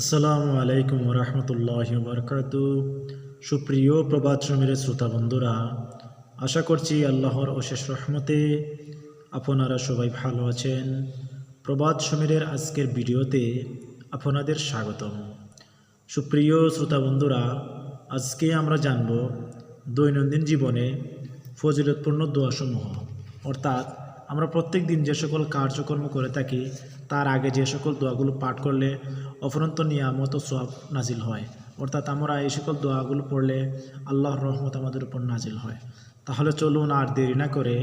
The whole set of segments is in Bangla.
আসসালামু আলাইকুম রহমতুল্লাহ বরকাত সুপ্রিয় প্রবাদ সমীর শ্রোতা বন্ধুরা, আশা করছি আল্লাহর অশেষ রহমতে আপনারা সবাই ভালো আছেন। প্রবাদ সমীরের আজকের ভিডিওতে আপনাদের স্বাগতম। সুপ্রিয় শ্রোতা বন্ধুরা, আজকে আমরা জানব দৈনন্দিন জীবনে ফজিলতপূর্ণ দোয়াসমূহ, অর্থাৎ আমরা প্রত্যেক দিন যে সকল কার্যকর্ম করে থাকি, তার আগে যে সকল দোয়াগুলো পাঠ করলে অফরন্ত নিয়ামত সব নাজিল হয়। অর্থাৎ আমরা এই সকল দোয়াগুলো পড়লে আল্লাহর রহমত আমাদের উপর নাজিল হয়। তাহলে চলুন আর দেরি না করে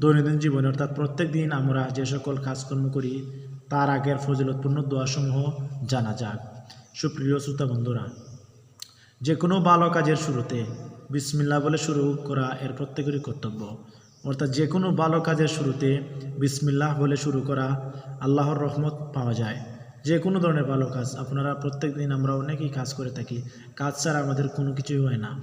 দৈনন্দিন জীবনে, অর্থাৎ প্রত্যেক দিন আমরা যে সকল কাজকর্ম করি, তার আগের ফজিলতপূর্ণ দোয়াসমূহ জানা যাক। সুপ্রিয় শ্রোতা বন্ধুরা, যে কোনো ভালো কাজের শুরুতে বিসমিল্লা বলে শুরু করা এর প্রত্যেকেরই কর্তব্য। অর্থাৎ যে কোনো ভালো কাজের শুরুতে বিসমিল্লাহ বলে শুরু করা আল্লাহর রহমত পাওয়া যায়। যে কোনো ধরনের ভালো কাজ আপনারা প্রত্যেক দিন আমরা অনেকেই কাজ করে থাকি। কাজ ছাড়া আমাদের কোনো কিছুই হয় না।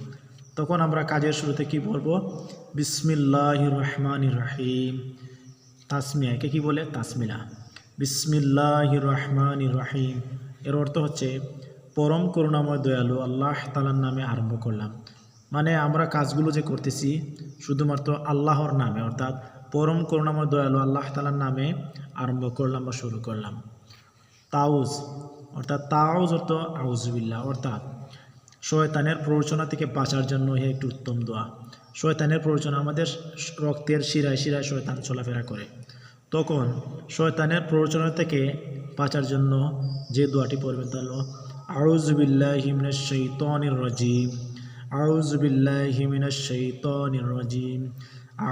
তখন আমরা কাজের শুরুতে কি বলব? বিসমিল্লাহ রহমান রাহিম। তাসমিয়া, একে কি বলে? তাসমিলা। বিসমিল্লাহ রহমান রাহিম। এর অর্থ হচ্ছে, পরম করুণাময় দয়ালু আল্লাহ তালার নামে আরম্ভ করলাম। মানে আমরা কাজগুলো যে করতেছি, শুধুমাত্র আল্লাহর নামে, অর্থাৎ পরম করুণাময়, দয়ালু আল্লাহ তালার নামে আরম্ভ করলাম বা শুরু করলাম। তাউজ, অর্থাৎ তাউজ অর্থ আউজবিল্লা অর্থাৎ শয়তানের প্ররোচনা থেকে বাঁচার জন্য হে একটি উত্তম দোয়া। শয়তানের প্ররোচনা আমাদের রক্তের শিরায় শিরায় শয়তান চলাফেরা করে। তখন শয়তানের প্ররোচনা থেকে বাঁচার জন্য যে দোয়াটি পড়বেন তা হলো আউজবিল্লাহ হিমনের শৈতনির রাজিম। আউজবিল্লাহ হিমিনার শৈতনির রাজিম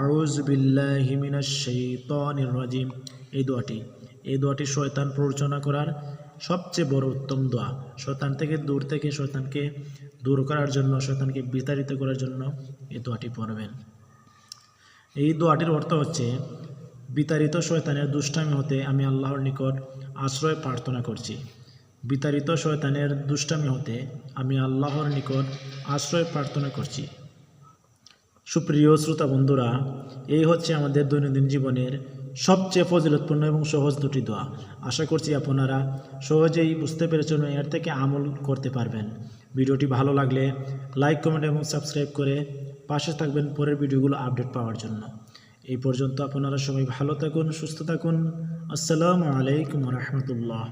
আউজবিল্লাহ হিমিনার শৈতনির রাজিম এই দোয়াটি এই দোয়াটি শয়তান প্ররোচনা করার সবচেয়ে বড় উত্তম দোয়া। শয়তান থেকে দূর থেকে শয়তানকে দূর করার জন্য, শয়তানকে বিতাড়িত করার জন্য এই দোয়াটি পড়বেন। এই দোয়াটির অর্থ হচ্ছে, বিতাড়িত শয়তানের দুষ্টামি হতে আমি আল্লাহর নিকট আশ্রয় প্রার্থনা করছি। বিতাড়িত শয়তানের দুষ্টামি হতে আমি আল্লাহর নিকট আশ্রয় প্রার্থনা করছি। সুপ্রিয় শ্রোতা বন্ধুরা, এই হচ্ছে আমাদের দৈনন্দিন জীবনের সবচেয়ে ফজিলতপূর্ণ এবং সহজ দুটি দোয়া। আশা করছি আপনারা সহজেই বুঝতে পেরেছেন এর থেকে আমল করতে পারবেন। ভিডিওটি ভালো লাগলে লাইক, কমেন্ট এবং সাবস্ক্রাইব করে পাশে থাকবেন পরের ভিডিওগুলো আপডেট পাওয়ার জন্য। এই পর্যন্ত আপনারা সবাই ভালো থাকুন, সুস্থ থাকুন। আসসালামু আলাইকুম রহমতুল্লাহ।